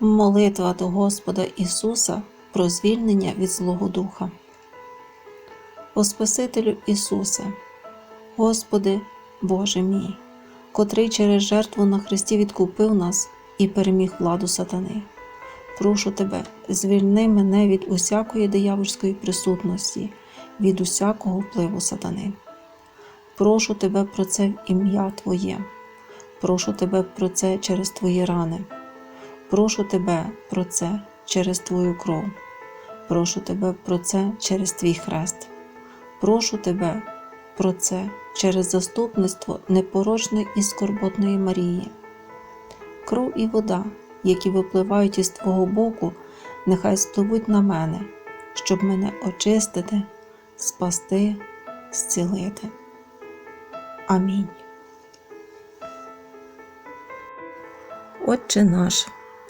Молитва до Господа Ісуса про звільнення від Злого Духа. О Спасителю Ісусе, Господи, Боже мій, котрий через жертву на Христі відкупив нас і переміг владу сатани. Прошу Тебе, звільни мене від усякої диявольської присутності, від усякого впливу сатани. Прошу Тебе про це в ім'я Твоє. Прошу Тебе про це через Твої рани. Прошу Тебе про це через Твою кров. Прошу Тебе про це через Твій хрест. Прошу Тебе про це через заступництво непорочної і скорботної Марії. Кров і вода, які випливають із Твого боку, нехай спливуть на мене, щоб мене очистити, спасти, зцілити. Амінь. Отче наш,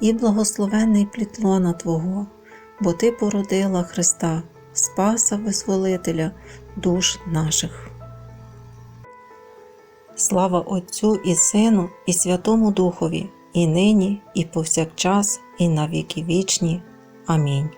і благословений плітлона Твого, бо Ти породила Христа, Спаса Визволителя душ наших. Слава Отцю і Сину, і Святому Духові, і нині, і повсякчас, і на віки вічні. Амінь.